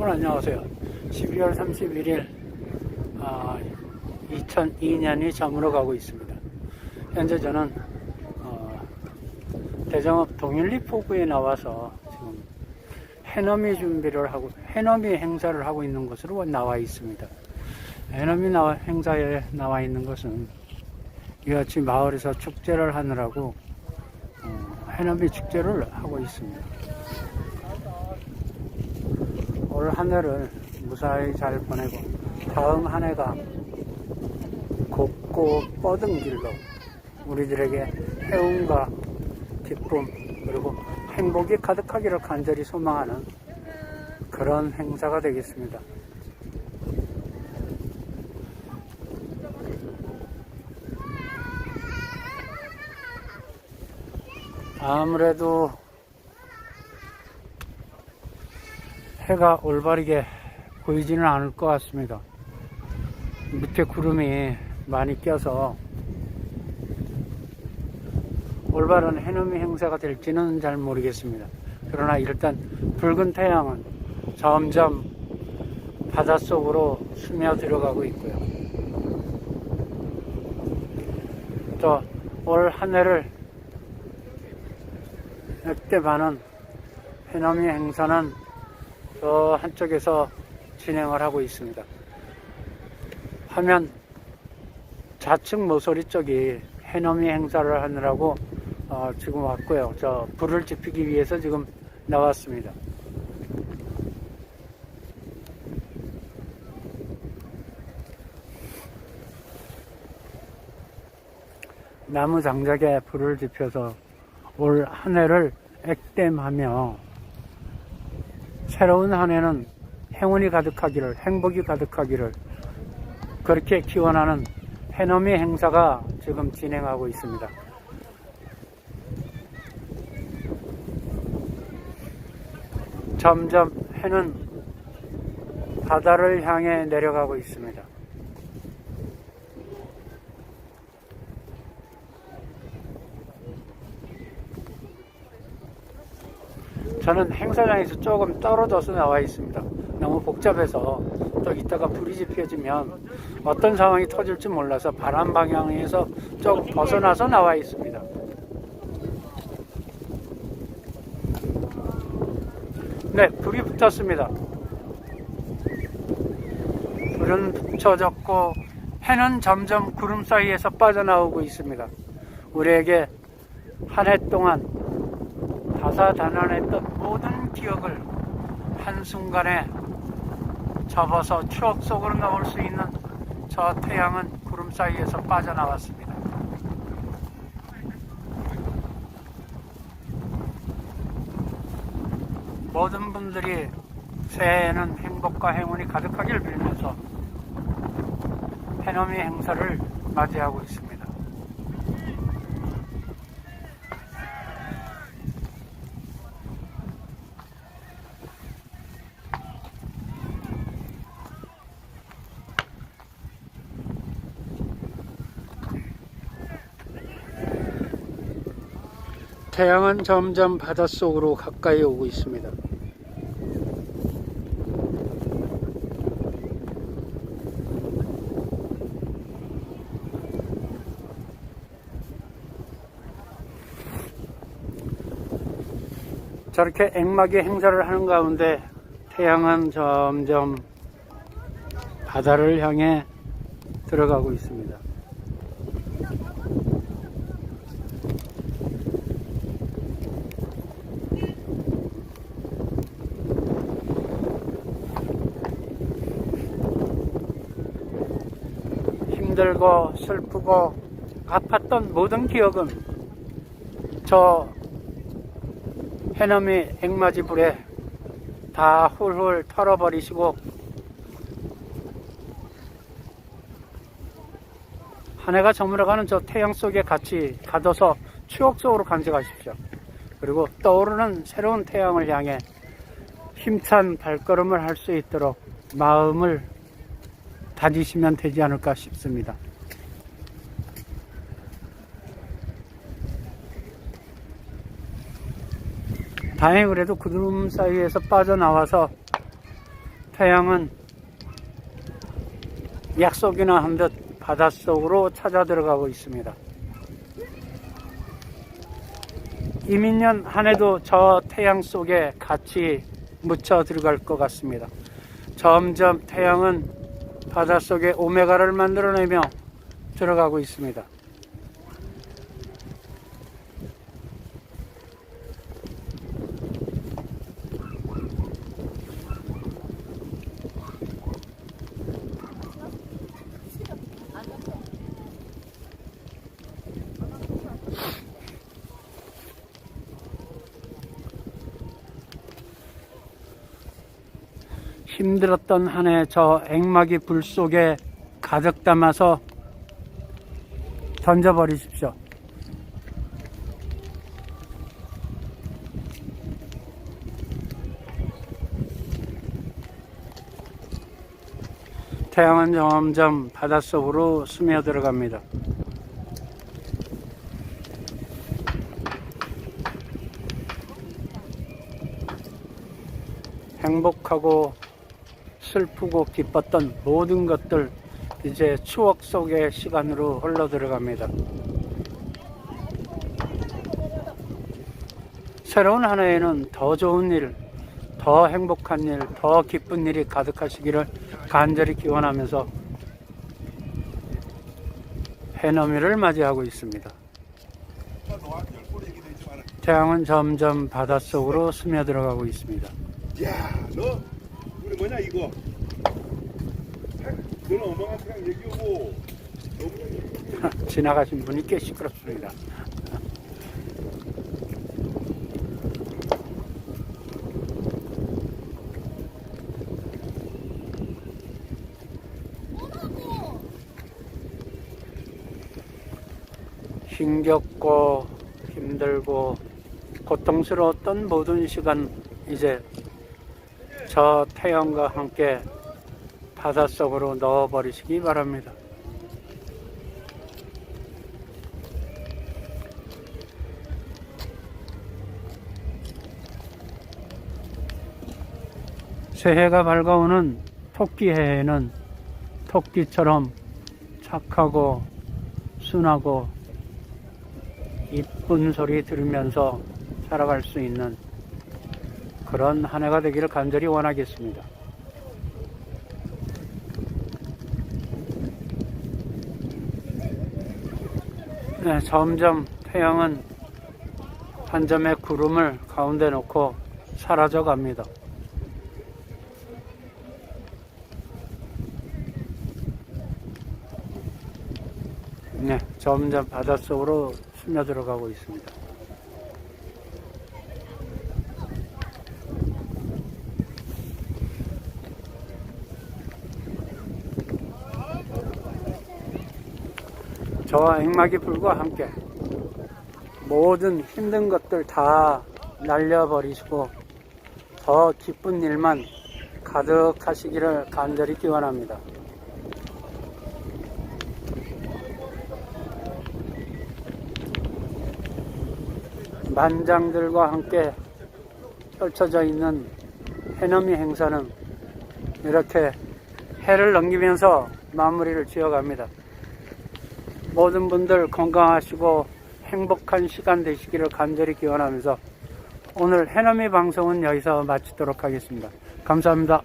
여러분 안녕하세요. 12월 31일 아, 2002년이 저물어 가고 있습니다. 현재 저는 어, 대정읍 동일리 포구에 나와서 지금 해넘이 준비를 하고 해넘이 행사를 하고 있는 곳으로 나와 있습니다. 해넘이 나와, 행사에 나와 있는 것은 이같이 마을에서 축제를 하느라고 어, 해넘이 축제를 하고 있습니다. 올 한 해를 무사히 잘 보내고 다음 한 해가 곱고 뻗은 길로 우리들에게 해움과 기쁨 그리고 행복이 가득하기를 간절히 소망하는 그런 행사가 되겠습니다. 아무래도 해가 올바르게 보이지는 않을 것 같습니다. 밑에 구름이 많이 껴서 올바른 해넘이 행사가 될지는 잘 모르겠습니다. 그러나 일단 붉은 태양은 점점 바닷속으로 스며 들어가고 있고요. 또 올 한 해를 역대 많은 해넘이 행사는 저 한쪽에서 진행을 하고 있습니다. 화면 좌측 모서리 쪽이 해넘이 행사를 하느라고 어, 지금 왔고요. 저 불을 지피기 위해서 지금 나왔습니다. 나무 장작에 불을 지펴서 올 한 해를 액땜하며 새로운 한 해는 행운이 가득하기를, 행복이 가득하기를 그렇게 기원하는 해넘이 행사가 지금 진행하고 있습니다. 점점 해는 바다를 향해 내려가고 있습니다. 저는 행사장에서 조금 떨어져서 나와 있습니다. 너무 복잡해서 또 이따가 불이 지펴지면 어떤 상황이 터질지 몰라서 바람 방향에서 조금 벗어나서 나와 있습니다. 네, 불이 붙었습니다. 불은 붙여졌고 해는 점점 구름 사이에서 빠져나오고 있습니다. 우리에게 한 해 동안 다사다난했던 모든 기억을 한순간에 접어서 추억 속으로 넣을 수 있는 저 태양은 구름 사이에서 빠져나왔습니다. 모든 분들이 새해에는 행복과 행운이 가득하길 빌면서 해넘이 행사를 맞이하고 있습니다. 태양은 점점 바닷속으로 가까이 오고 있습니다. 저렇게 액막이 행사를 하는 가운데 태양은 점점 바다를 향해 들어가고 있습니다. 힘들고 슬프고 아팠던 모든 기억은 저 해넘이 액맞이 불에 다 훌훌 털어버리시고 한 해가 저물어가는 저 태양 속에 같이 가둬서 추억 속으로 간직하십시오. 그리고 떠오르는 새로운 태양을 향해 힘찬 발걸음을 할 수 있도록 마음을 다지시면 되지 않을까 싶습니다. 다행히 그래도 구름 사이에서 빠져나와서 태양은 약속이나 한 듯 바닷속으로 찾아 들어가고 있습니다. 이민년 한 해도 저 태양 속에 같이 묻혀 들어갈 것 같습니다. 점점 태양은 바닷속에 오메가를 만들어내며 들어가고 있습니다. 힘들었던 한 해 저 액막이 불 속에 가득 담아서 던져버리십시오. 태양은 점점 바닷속으로 스며들어갑니다. 행복하고 슬프고 기뻤던 모든 것들 이제 추억 속의 시간으로 흘러 들어갑니다. 새로운 한 해에는 더 좋은 일, 더 행복한 일, 더 기쁜 일이 가득하시기를 간절히 기원하면서 해넘이를 맞이하고 있습니다. 태양은 점점 바닷속으로 스며들어가고 있습니다. 뭐냐 이거? 너는 어마어마한 얘기하고 너무 지나가신 분이 꽤 시끄럽습니다. 힘겹고 힘들고 고통스러웠던 모든 시간 이제 저 태양과 함께 바닷속으로 넣어버리시기 바랍니다. 새해가 밝아오는 토끼 해에는 토끼처럼 착하고 순하고 이쁜 소리 들으면서 살아갈 수 있는 그런 한 해가 되기를 간절히 원하겠습니다. 네, 점점 태양은 한 점의 구름을 가운데 놓고 사라져 갑니다. 네, 점점 바닷속으로 스며들어가고 있습니다. 저와 액막이 불과 함께 모든 힘든 것들 다 날려버리시고 더 기쁜 일만 가득하시기를 간절히 기원합니다. 만장들과 함께 펼쳐져 있는 해넘이 행사는 이렇게 해를 넘기면서 마무리를 지어갑니다. 모든 분들 건강하시고 행복한 시간 되시기를 간절히 기원하면서 오늘 해넘이 방송은 여기서 마치도록 하겠습니다. 감사합니다.